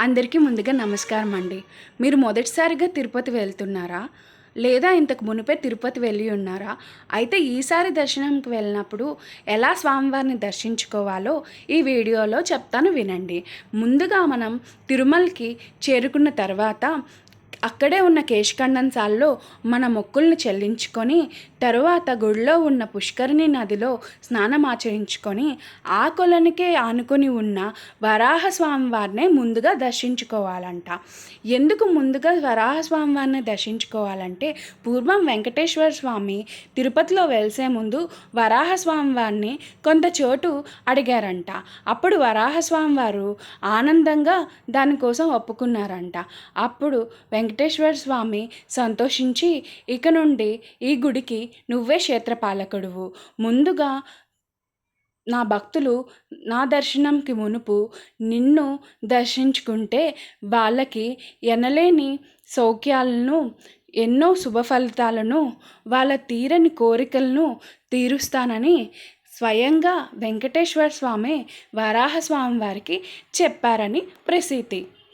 అందరికీ ముందుగా నమస్కారం అండి మీరు మొదటిసారిగా తిరుపతి వెళ్తున్నారా? లేదా ఇంతకు మునిపే తిరుపతి వెళ్ళి ఉన్నారా? అయితే ఈసారి దర్శనంకి వెళ్ళినప్పుడు ఎలా స్వామివారిని దర్శించుకోవాలో ఈ వీడియోలో చెప్తాను వినండి. ముందుగా మనం తిరుమలకి చేరుకున్న తర్వాత అక్కడే ఉన్న కేశకండంశాల్లో మన మొక్కుల్ని చెల్లించుకొని తరువాత గుడిలో ఉన్న పుష్కరిణి నదిలో స్నానం ఆచరించుకొని ఆ కొలనికే ఆనుకొని ఉన్న వరాహస్వామి వారినే ముందుగా దర్శించుకోవాలంట. ఎందుకు ముందుగా వరాహస్వామి వారిని దర్శించుకోవాలంటే పూర్వం వెంకటేశ్వర స్వామి తిరుపతిలో వెలిసే ముందు వరాహస్వామి వారిని కొంత చోటు అడిగారంట. అప్పుడు వరాహస్వామి వారు ఆనందంగా దానికోసం ఒప్పుకున్నారంట. అప్పుడు వెంకటేశ్వర స్వామి సంతోషించి ఇక నుండి ఈ గుడికి నువ్వే క్షేత్రపాలకుడువు. ముందుగా నా భక్తులు నా దర్శనంకి మునుపు నిన్ను దర్శించుకుంటే వాళ్ళకి ఎనలేని సౌఖ్యాలను ఎన్నో శుభ ఫలితాలను వాళ్ళ తీరని కోరికలను తీరుస్తానని స్వయంగా వెంకటేశ్వర స్వామి వరాహస్వామి వారికి చెప్పారని ప్రసిద్ధి